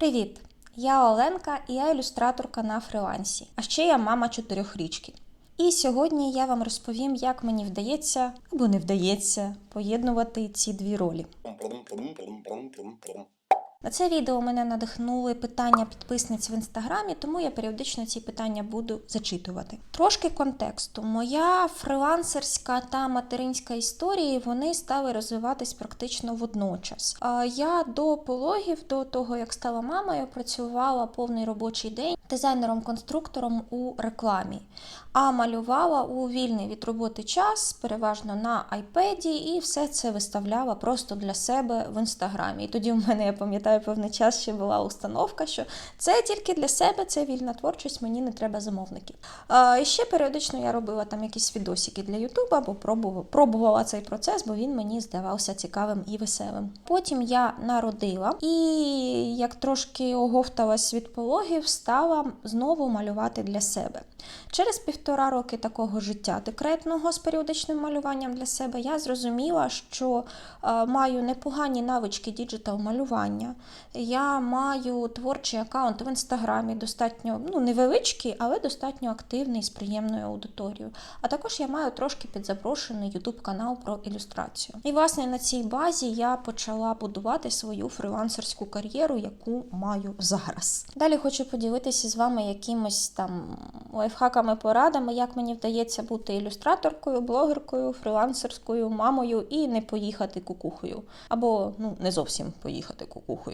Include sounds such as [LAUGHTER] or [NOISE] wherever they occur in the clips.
Привіт! Я Оленка і я ілюстраторка на фрилансі. А ще я мама чотирьохрічки. І сьогодні я вам розповім, як мені вдається або не вдається поєднувати ці дві ролі. На це відео мене надихнули питання підписниць в інстаграмі, тому я періодично ці питання буду зачитувати. Трошки контексту. Моя фрилансерська та материнська історії вони стали розвиватись практично водночас. Я до пологів, до того як стала мамою, працювала повний робочий день дизайнером-конструктором у рекламі, а малювала у вільний від роботи час, переважно на iPad, і все це виставляла просто для себе в інстаграмі. І тоді в мене, я пам'ятаю, певний час ще була установка, що це тільки для себе, це вільна творчість, мені не треба замовників. І ще періодично я робила там якісь відосики для Ютуба, або пробувала, пробувала цей процес, бо він мені здавався цікавим і веселим. Потім я народила і як трошки оговталась від пологів, стала знову малювати для себе. Через півтора роки такого життя декретного з періодичним малюванням для себе я зрозуміла, що е, маю непогані навички діджитал малювання. Я маю творчий аккаунт в інстаграмі, достатньо ну, невеличкий, але достатньо активний з приємною аудиторією. А також я маю трошки підзапрошений YouTube канал про ілюстрацію. І власне на цій базі я почала будувати свою фрилансерську кар'єру, яку маю зараз. Далі хочу поділитися з вами якимось там лайфхаками, порадами, як мені вдається бути ілюстраторкою, блогеркою, фрилансерською, мамою і не поїхати кукухою. Або ну не зовсім поїхати кукухою.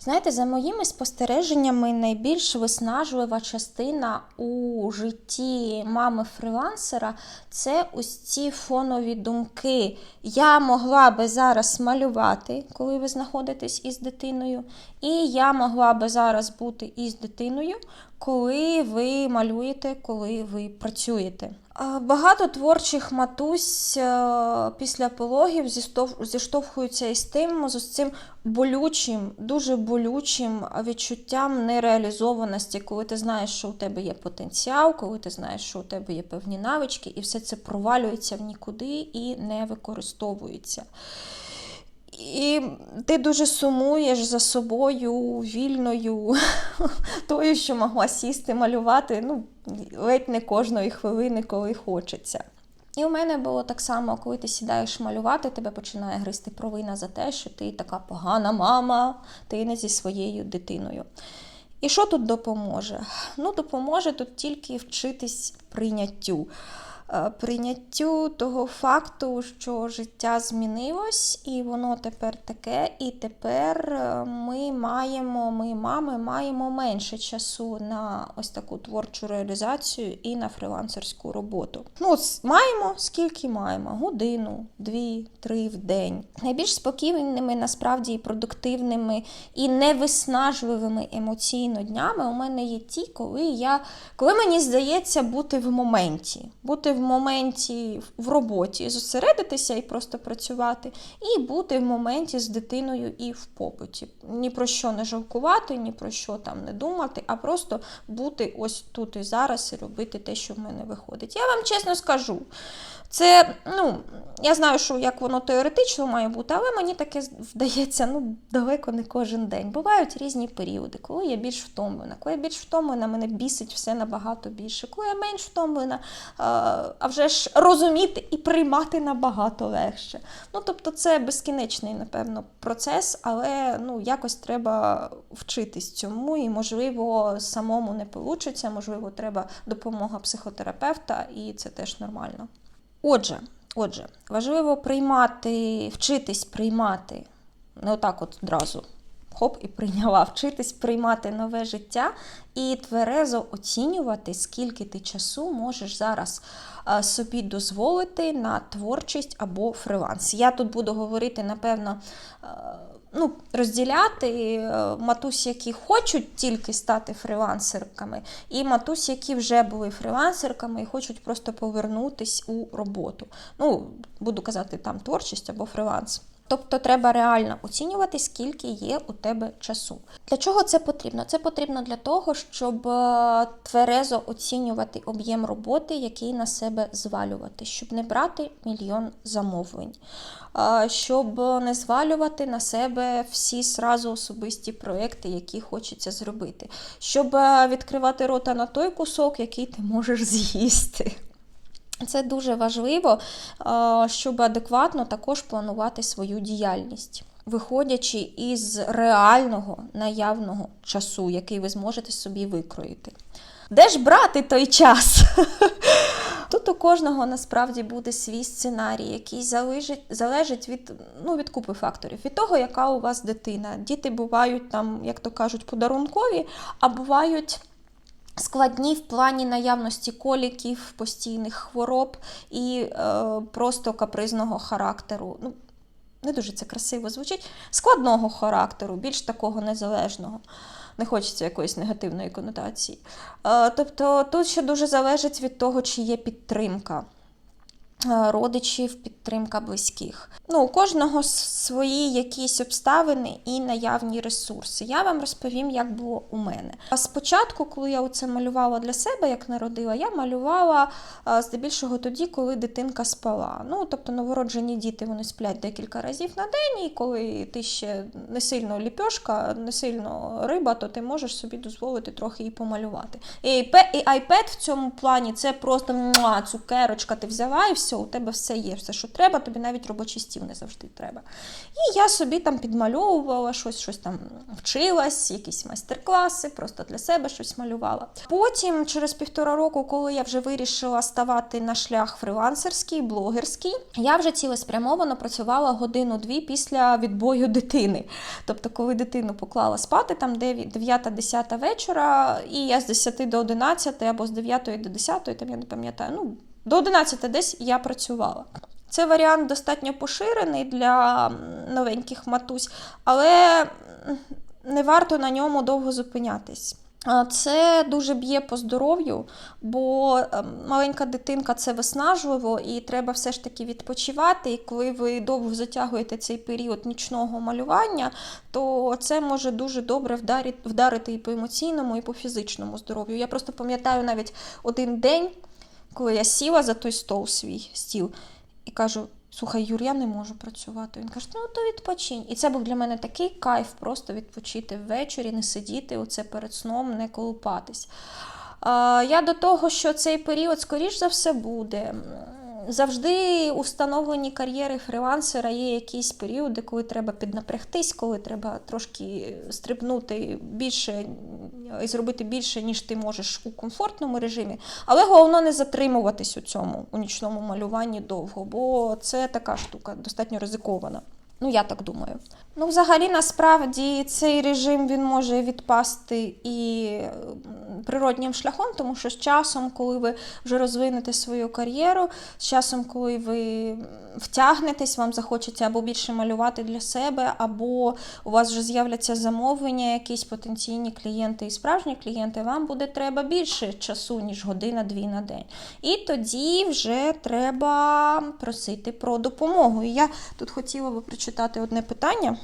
Знаєте, за моїми спостереженнями, найбільш виснажлива частина у житті мами фрилансера це ось ці фонові думки. Я могла би зараз малювати, коли ви знаходитесь із дитиною, і я могла би зараз бути із дитиною, коли ви малюєте, коли ви працюєте. Багато творчих матусь е, після пологів зіштовхуються із тим, з цим болючим, дуже болючим відчуттям нереалізованості, коли ти знаєш, що у тебе є потенціал, коли ти знаєш, що у тебе є певні навички, і все це провалюється в нікуди і не використовується. І ти дуже сумуєш за собою вільною, [LAUGHS] тою, що могла сісти, малювати, ну, ледь не кожної хвилини, коли хочеться. І у мене було так само, коли ти сідаєш малювати, тебе починає гристи провина за те, що ти така погана мама, ти не зі своєю дитиною. І що тут допоможе? Ну, допоможе тут тільки вчитись прийняттю. Е, прийняттю того факту, що життя змінилось, і воно тепер таке, і тепер е, ми маємо, ми, мами, маємо менше часу на ось таку творчу реалізацію і на фрилансерську роботу. Ну, маємо скільки маємо: годину, дві, три в день. Найбільш спокійними, насправді, і продуктивними і невиснажливими емоційно днями у мене є ті, коли я коли мені здається бути в моменті. бути в моменті в роботі, зосередитися і просто працювати, і бути в моменті з дитиною і в побуті. Ні про що не жалкувати, ні про що там не думати, а просто бути ось тут і зараз і робити те, що в мене виходить. Я вам чесно скажу. Це, ну, я знаю, що як воно теоретично має бути, але мені таке вдається ну, далеко не кожен день. Бувають різні періоди, коли я більш втомлена. Коли я більш втомлена, мене бісить все набагато більше. Коли я менш втомлена, а вже ж розуміти і приймати набагато легше. Ну, Тобто, це безкінечний, напевно, процес, але ну, якось треба вчитись цьому, і, можливо, самому не вийде, можливо, треба допомога психотерапевта, і це теж нормально. Отже, отже, важливо приймати, вчитись приймати, не отак от одразу. Хоп, і прийняла вчитись приймати нове життя і тверезо оцінювати, скільки ти часу можеш зараз собі дозволити на творчість або фриланс. Я тут буду говорити, напевно, ну, розділяти е, матусь, які хочуть тільки стати фрілансерками, і матусь, які вже були фрілансерками і хочуть просто повернутись у роботу. Ну, буду казати, там творчість або фриланс. Тобто треба реально оцінювати, скільки є у тебе часу. Для чого це потрібно? Це потрібно для того, щоб е, тверезо оцінювати об'єм роботи, який на себе звалювати, щоб не брати мільйон замовлень, е, щоб не звалювати на себе всі сразу особисті проекти, які хочеться зробити, щоб е, відкривати рота на той кусок, який ти можеш з'їсти. Це дуже важливо, е, щоб адекватно також планувати свою діяльність, виходячи із реального наявного часу, який ви зможете собі викроїти. Де ж брати той час? [LAUGHS] Тут у кожного насправді буде свій сценарій, який залежить, залежить від, ну, від купи факторів, від того, яка у вас дитина. Діти бувають там, як то кажуть, подарункові, а бувають складні в плані наявності коліків, постійних хвороб і е, просто капризного характеру. Ну, не дуже це красиво звучить, складного характеру, більш такого незалежного. Не хочеться якоїсь негативної конотації. Е, тобто тут ще дуже залежить від того, чи є підтримка родичів, підтримка близьких. Ну, у кожного свої якісь обставини і наявні ресурси. Я вам розповім, як було у мене. Спочатку, коли я це малювала для себе, як народила, я малювала здебільшого тоді, коли дитинка спала. Ну, тобто новороджені діти вони сплять декілька разів на день, і коли ти ще не сильно ліпьошка, не сильно риба, то ти можеш собі дозволити трохи і помалювати. І iPad в цьому плані це просто муа, цукерочка, ти взяла і все, у тебе все є, все, що треба, тобі навіть робочий стіл не завжди треба. І я собі там підмальовувала щось, щось там вчилась, якісь майстер-класи, просто для себе щось малювала. Потім, через півтора року, коли я вже вирішила ставати на шлях фрилансерський, блогерський, я вже цілеспрямовано працювала годину-дві після відбою дитини. Тобто, коли дитину поклала спати, там 9-10 вечора, і я з 10 до 11 або з 9 до 10, там я не пам'ятаю, ну, до 11 десь я працювала. Це варіант достатньо поширений для новеньких матусь, але не варто на ньому довго зупинятись. Це дуже б'є по здоров'ю, бо ем, маленька дитинка це виснажливо, і треба все ж таки відпочивати. І коли ви довго затягуєте цей період нічного малювання, то це може дуже добре вдарити, вдарити і по емоційному, і по фізичному здоров'ю. Я просто пам'ятаю навіть один день, коли я сіла за той стол свій стіл і кажу: слухай, Юр, я не можу працювати. Він каже, ну то відпочинь. І це був для мене такий кайф просто відпочити ввечері, не сидіти оце перед сном, не колупатись. Я до того, що цей період, скоріш за все, буде. Завжди у встановленні кар'єри фрілансера є якісь періоди, коли треба піднапрягтись, коли треба трошки стрибнути більше і зробити більше, ніж ти можеш у комфортному режимі. Але головне не затримуватись у цьому у нічному малюванні довго, бо це така штука достатньо ризикована. Ну, я так думаю. Ну, взагалі, насправді, цей режим він може відпасти і природнім шляхом, тому що з часом, коли ви вже розвинете свою кар'єру, з часом, коли ви втягнетесь, вам захочеться або більше малювати для себе, або у вас вже з'являться замовлення, якісь потенційні клієнти і справжні клієнти, вам буде треба більше часу, ніж година-дві на день. І тоді вже треба просити про допомогу. І я тут хотіла би прочитати одне питання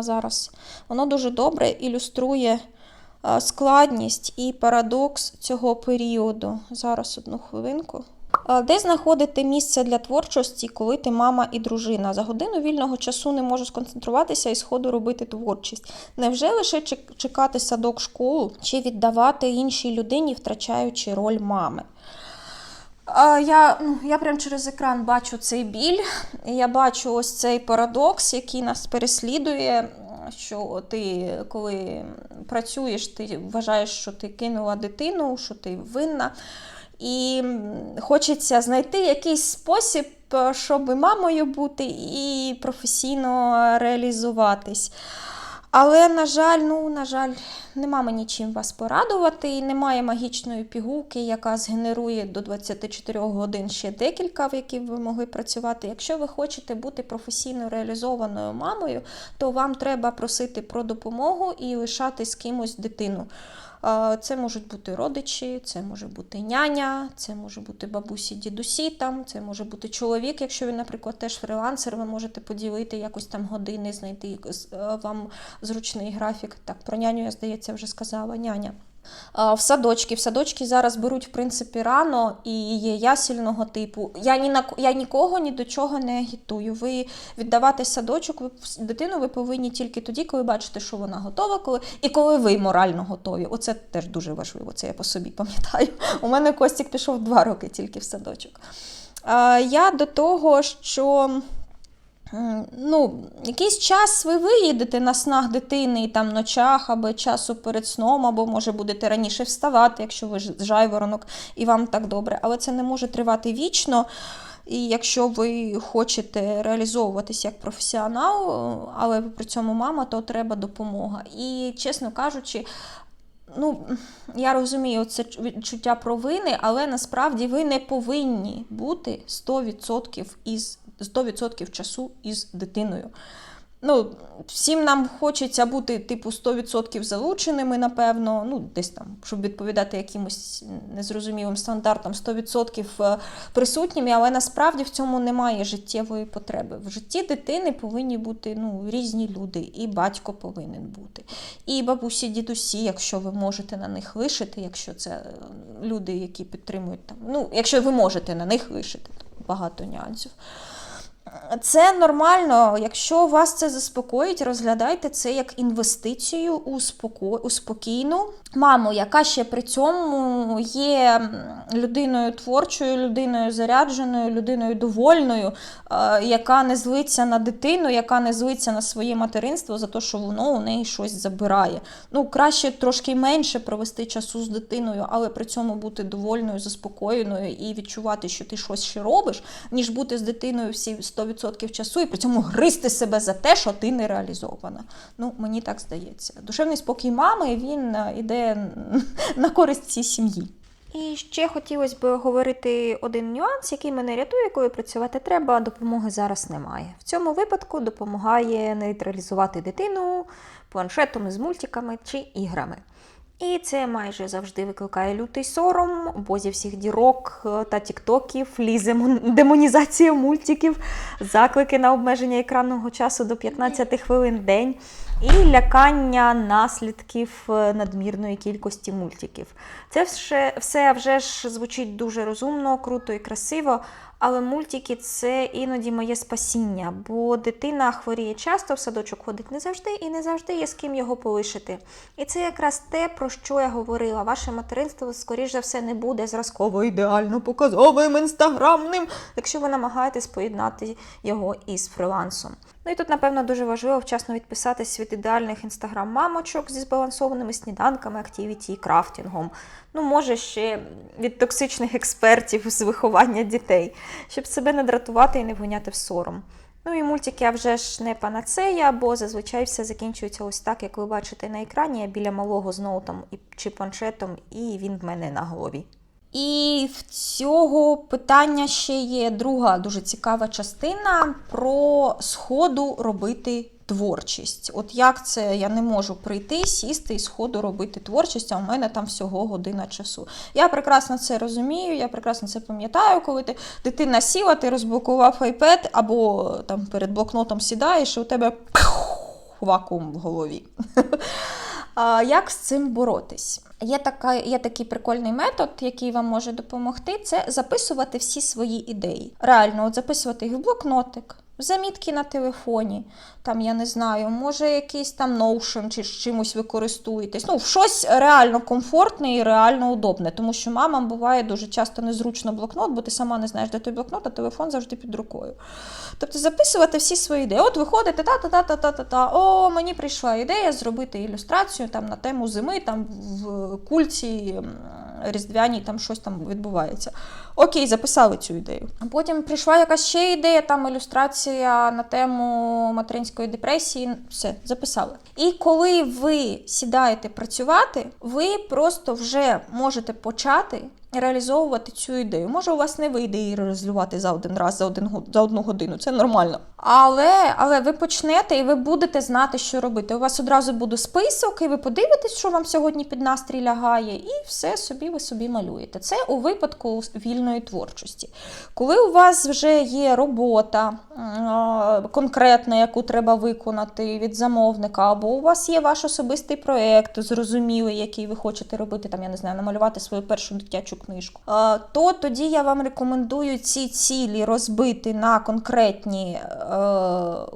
зараз. Воно дуже добре ілюструє складність і парадокс цього періоду. Зараз одну хвилинку. Де знаходити місце для творчості, коли ти мама і дружина? За годину вільного часу не можу сконцентруватися і сходу робити творчість. Невже лише чекати садок школу чи віддавати іншій людині, втрачаючи роль мами? Я, ну, я прям через екран бачу цей біль, я бачу ось цей парадокс, який нас переслідує. Що ти, коли працюєш, ти вважаєш, що ти кинула дитину, що ти винна. І хочеться знайти якийсь спосіб, е, щоб мамою бути і професійно реалізуватись. Але, на жаль, ну, на жаль, нема мені чим вас порадувати, і немає магічної пігулки, яка згенерує до 24 годин ще декілька, в які ви могли працювати. Якщо ви хочете бути професійно реалізованою мамою, то вам треба просити про допомогу і лишати з кимось дитину. Це можуть бути родичі, це може бути няня, це може бути бабусі, дідусі там, це може бути чоловік, якщо він, наприклад, теж фрилансер, ви можете поділити якось там години, знайти якось, е, вам зручний графік. Так, про няню, я здається, вже сказала няня. А, В садочки. В садочки зараз беруть, в принципі, рано і є ясільного типу. Я ні на я нікого ні до чого не агітую. Ви віддавати садочок, ви дитину ви повинні тільки тоді, коли бачите, що вона готова, коли і коли ви морально готові. Оце теж дуже важливо. Це я по собі пам'ятаю. У мене Костік пішов два роки тільки в садочок. Я до того, що. Ну, якийсь час ви виїдете на снах дитини і там ночах, або часу перед сном, або може будете раніше вставати, якщо ви ж жайворонок і вам так добре. Але це не може тривати вічно. І якщо ви хочете реалізовуватись як професіонал, але ви при цьому мама, то треба допомога. І, чесно кажучи, Ну, я розумію це відчуття провини, але насправді ви не повинні бути 100% із 100% часу із дитиною. Ну, всім нам хочеться бути, типу, 100% залученими, напевно, ну, десь там, щоб відповідати якимось незрозумілим стандартам, 100% присутніми, але насправді в цьому немає життєвої потреби. В житті дитини повинні бути ну, різні люди, і батько повинен бути, і бабусі, дідусі, якщо ви можете на них лишити, якщо це люди, які підтримують там, ну, якщо ви можете на них лишити, багато нюансів. Це нормально, якщо вас це заспокоїть, розглядайте це як інвестицію у споко... у спокійну маму, яка ще при цьому є людиною творчою, людиною зарядженою, людиною довольною, яка не злиться на дитину, яка не злиться на своє материнство за те, що воно у неї щось забирає. Ну, краще трошки менше провести часу з дитиною, але при цьому бути довольною, заспокоєною і відчувати, що ти щось ще робиш, ніж бути з дитиною всі 100% часу і при цьому гризти себе за те, що ти не реалізована. Ну, мені так здається. Душевний спокій мами він іде на користь цій сім'ї. І ще хотілося б говорити один нюанс, який мене рятує, коли працювати треба, а допомоги зараз немає. В цьому випадку допомагає нейтралізувати дитину планшетом із мультиками чи іграми. І це майже завжди викликає лютий сором, бо зі всіх дірок та тіктоків лізе демонізація мультиків, заклики на обмеження екранного часу до 15 хвилин день і лякання наслідків надмірної кількості мультиків. Це все, все вже ж звучить дуже розумно, круто і красиво. Але мультики це іноді моє спасіння, бо дитина хворіє часто, в садочок ходить не завжди, і не завжди є з ким його полишити. І це якраз те, про що я говорила. Ваше материнство, скоріш за все, не буде зразково ідеально показовим, інстаграмним, якщо ви намагаєтесь поєднати його із фрилансом. Ну і тут, напевно, дуже важливо вчасно відписатись від ідеальних інстаграм-мамочок зі збалансованими сніданками, активіті і крафтінгом. Ну, може, ще від токсичних експертів з виховання дітей, щоб себе не дратувати і не вгоняти в сором. Ну і мультики, а вже ж не панацея, бо зазвичай все закінчується ось так, як ви бачите на екрані, я біля малого з ноутом чи планшетом, і він в мене на голові. І в цього питання ще є друга дуже цікава частина про сходу робити творчість. От як це я не можу прийти, сісти і сходу робити творчість, а у мене там всього година часу. Я прекрасно це розумію, я прекрасно це пам'ятаю, коли ти дитина сіла, ти розблокував iPad або там перед блокнотом сідаєш, і у тебе вакуум в голові. Як з цим боротись? Є така, є такий прикольний метод, який вам може допомогти, це записувати всі свої ідеї. Реально, от записувати їх в блокнотик, замітки на телефоні, там, я не знаю, може якийсь там Notion чи чимось ви користуєтесь. Ну, щось реально комфортне і реально удобне, тому що мамам буває дуже часто незручно блокнот, бо ти сама не знаєш, де той блокнот, а телефон завжди під рукою. Тобто записувати всі свої ідеї. От виходите, та-та-та-та-та-та, о, мені прийшла ідея зробити ілюстрацію там на тему зими там в кульці різдвяні, там щось там відбувається. Окей, записали цю ідею. Потім прийшла якась ще ідея, там ілюстрація на тему материнської депресії. Все, записали. І коли ви сідаєте працювати, ви просто вже можете почати. Реалізовувати цю ідею. Може, у вас не вийде її реалізувати за один раз, за один за одну годину. Це нормально. Але, але ви почнете і ви будете знати, що робити. У вас одразу буде список, і ви подивитесь, що вам сьогодні під настрій лягає, і все собі ви собі малюєте. Це у випадку вільної творчості. Коли у вас вже є робота конкретна, яку треба виконати від замовника, або у вас є ваш особистий проєкт, зрозумілий, який ви хочете робити, там я не знаю, намалювати свою першу дитячу книжку, е, то тоді я вам рекомендую ці цілі розбити на конкретні е,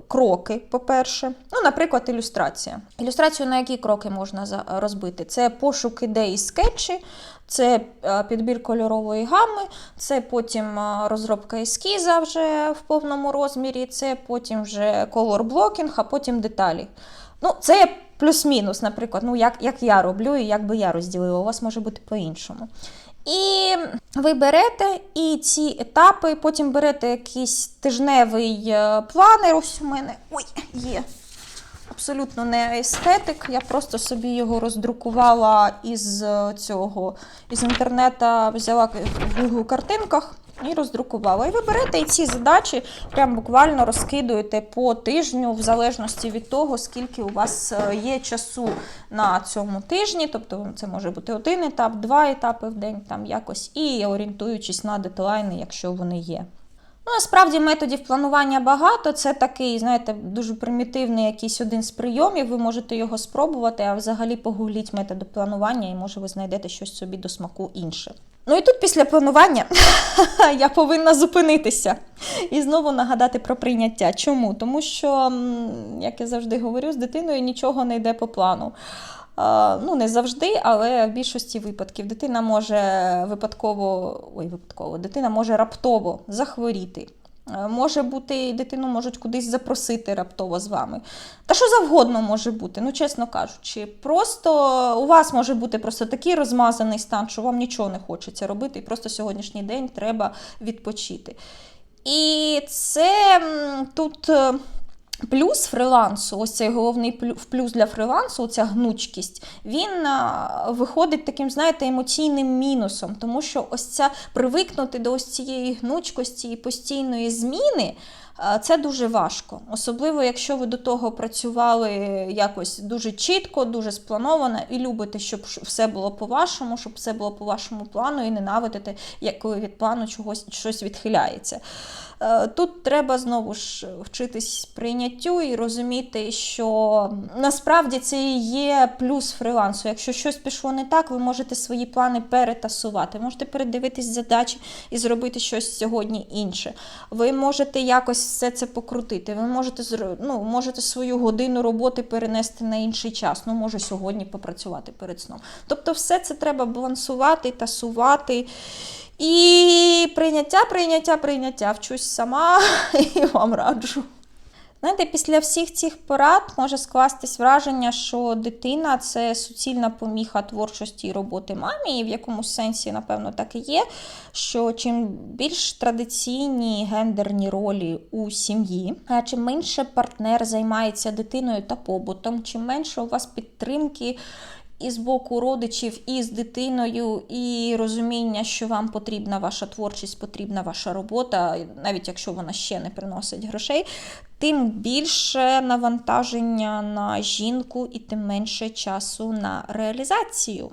кроки. По-перше, ну, наприклад, ілюстрація. Ілюстрацію на які кроки можна розбити? Це пошук ідей і скетчі. Це е, підбір кольорової гами, це потім розробка ескіза вже в повному розмірі, це потім вже колор-блокінг, а потім деталі. Ну, це плюс-мінус, наприклад, ну, як, як я роблю і як би я розділила, у вас може бути по-іншому. І ви берете і ці етапи, потім берете якийсь тижневий е, планер. Ось у мене ой, є. Абсолютно не естетик. Я просто собі його роздрукувала із е, цього із інтернету, взяла в Google картинках і роздрукувала. І ви берете і ці задачі прям буквально розкидуєте по тижню, в залежності від того, скільки у вас е, є часу на цьому тижні. Тобто це може бути один етап, два етапи в день, там якось, і орієнтуючись на дедлайни, якщо вони є. Ну, насправді методів планування багато. Це такий, знаєте, дуже примітивний якийсь один з прийомів. Ви можете його спробувати, а взагалі погугліть методи планування, і може ви знайдете щось собі до смаку інше. Ну і тут після планування [LAUGHS] я повинна зупинитися і знову нагадати про прийняття. Чому? Тому що, як я завжди говорю, з дитиною нічого не йде по плану. Е, Ну, не завжди, але в більшості випадків дитина може випадково, ой, випадково, дитина може раптово захворіти. Е, Може бути, дитину можуть кудись запросити раптово з вами. Та що завгодно може бути, ну чесно кажучи. Просто у вас може бути просто такий розмазаний стан, що вам нічого не хочеться робити, і просто сьогоднішній день треба відпочити. І це тут. Плюс фрилансу, ось цей головний плю- плюс для фрилансу, ця гнучкість, він виходить таким, знаєте, емоційним мінусом, тому що ось ця привикнути до ось цієї гнучкості і постійної зміни. А, Це дуже важко, особливо якщо ви до того працювали якось дуже чітко, дуже сплановано і любите, щоб все було по-вашому, щоб все було по вашому плану, і ненавидите, як коли від плану чогось щось відхиляється. Е, Тут треба знову ж вчитись прийняттю і розуміти, що насправді це і є плюс фрилансу. Якщо щось пішло не так, ви можете свої плани перетасувати. Можете передивитись задачі і зробити щось сьогодні інше. Ви можете якось все це покрутити. Ви можете ну, можете свою годину роботи перенести на інший час. Ну, може, сьогодні попрацювати перед сном. Тобто, все це треба балансувати, тасувати. І прийняття, прийняття, прийняття. Вчусь сама [LAUGHS] і вам раджу. Знаєте, після всіх цих порад може скластись враження, що дитина це суцільна поміха творчості і роботи мамі, і в якомусь сенсі, напевно, так і є. Що чим більш традиційні гендерні ролі у сім'ї, а чим менше партнер займається дитиною та побутом, чим менше у вас підтримки і з боку родичів, і з дитиною, і розуміння, що вам потрібна ваша творчість, потрібна ваша робота, навіть якщо вона ще не приносить грошей, тим більше навантаження на жінку і тим менше часу на реалізацію.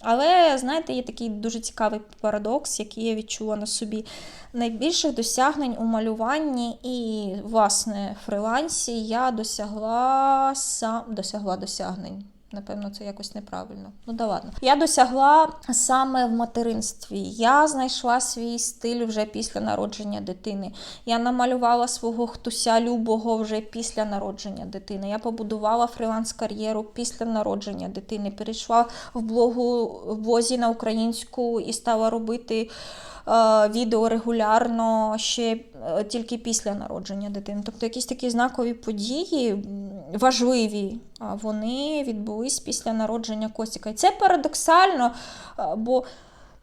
Але знаєте, є такий дуже цікавий парадокс, який я відчула на собі. Найбільших досягнень у малюванні і, власне, фрилансі я досягла сам досягла досягнень. Напевно, це якось неправильно. Ну да ладно. Я досягла саме в материнстві. Я знайшла свій стиль вже після народження дитини. Я намалювала свого хтуся любого вже після народження дитини. Я побудувала фріланс-кар'єру після народження дитини. Перейшла в блогу в блозі на українську і стала робити. е, Відео регулярно ще тільки після народження дитини. Тобто якісь такі знакові події важливі, вони відбулись після народження Костіка. І це парадоксально, е, бо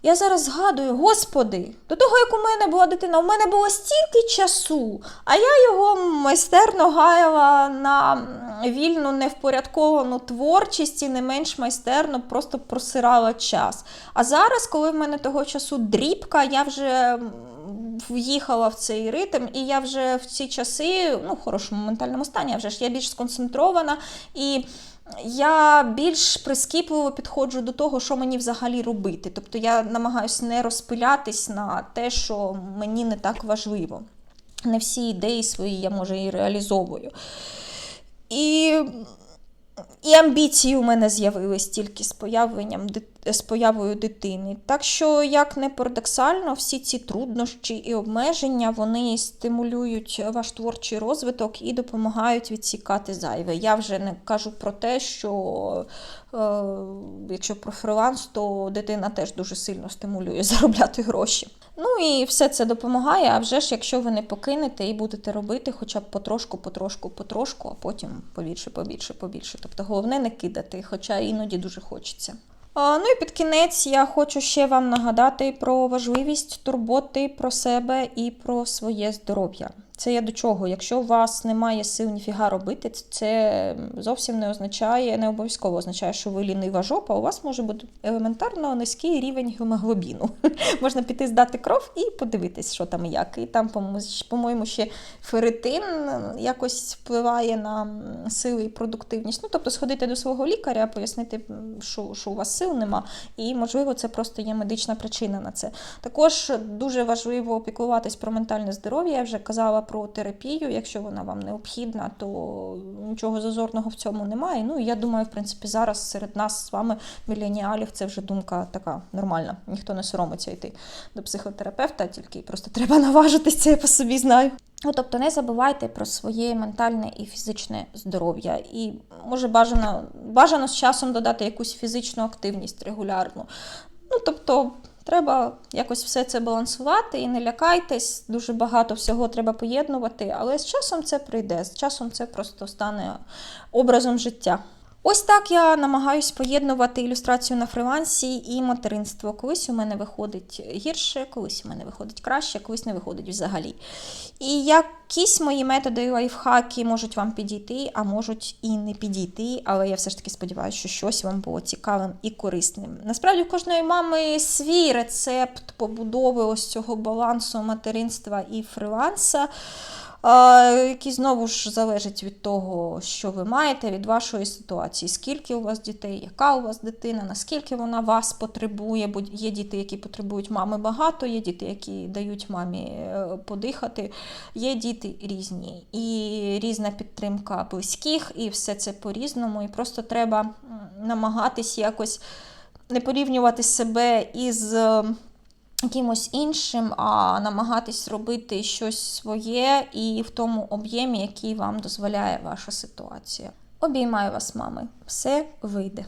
Я зараз згадую, господи, до того, як у мене була дитина, у мене було стільки часу, а я його майстерно гаяла на вільну невпорядковану творчість і не менш майстерно просто просирала час. А зараз, коли в мене того часу дрібка, я вже в'їхала в цей ритм, і я вже в ці часи, ну, в хорошому ментальному стані, а вже ж я більш сконцентрована і. Я більш прискіпливо підходжу до того, що мені взагалі робити. Тобто я намагаюся не розпилятись на те, що мені не так важливо. Не всі ідеї свої я може і реалізовую. І, і амбіції у мене з'явились тільки з появленням з появою дитини. Так що, як не парадоксально, всі ці труднощі і обмеження вони стимулюють ваш творчий розвиток і допомагають відсікати зайве. Я вже не кажу про те, що е, якщо про фриланс, то дитина теж дуже сильно стимулює [LAUGHS] заробляти гроші. Ну і все це допомагає. А вже ж, якщо ви не покинете і будете робити, хоча б потрошку, потрошку, потрошку, а потім побільше, побільше, побільше. Тобто головне не кидати, хоча іноді дуже хочеться. Ну і під кінець я хочу ще вам нагадати про важливість турботи про себе і про своє здоров'я. Це я до чого? Якщо у вас немає сил ніфіга робити, це зовсім не означає, не обов'язково означає, що ви лінива жопа. У вас може бути елементарно низький рівень гемоглобіну. [LAUGHS] Можна піти здати кров і подивитись, що там і як. І там, по-мо- по-моєму, ще ферритин якось впливає на сили і продуктивність. Ну, тобто сходити до свого лікаря, пояснити, що, що у вас сил нема, і можливо це просто є медична причина на це. Також дуже важливо опікуватись про ментальне здоров'я. Я вже казала про терапію. Якщо вона вам необхідна, то нічого зазорного в цьому немає. Ну і я думаю, в принципі, зараз серед нас з вами, міленіалів, це вже думка така нормальна. Ніхто не соромиться йти до психотерапевта, тільки просто треба наважитись, це я по собі знаю. Ну, тобто не забувайте про своє ментальне і фізичне здоров'я. І може бажано, бажано з часом додати якусь фізичну активність регулярну. Ну, тобто, треба якось все це балансувати і не лякайтесь, дуже багато всього треба поєднувати, але з часом це прийде, з часом це просто стане образом життя. Ось так я намагаюсь поєднувати ілюстрацію на фрилансі і материнство. Колись у мене виходить гірше, колись у мене виходить краще, колись не виходить взагалі. І якісь мої методи лайфхаки можуть вам підійти, а можуть і не підійти, але я все ж таки сподіваюся, що щось вам було цікавим і корисним. Насправді, у кожної мами свій рецепт побудови ось цього балансу материнства і фриланса. Який знову ж залежить від того, що ви маєте, від вашої ситуації, скільки у вас дітей, яка у вас дитина, наскільки вона вас потребує, бо є діти, які потребують мами багато, є діти, які дають мамі е, подихати, є діти різні, і різна підтримка близьких, і все це по-різному. І просто треба намагатись якось не порівнювати себе із. Якимось іншим, а намагатись робити щось своє і в тому об'ємі, який вам дозволяє ваша ситуація. Обіймаю вас, мами, все вийде.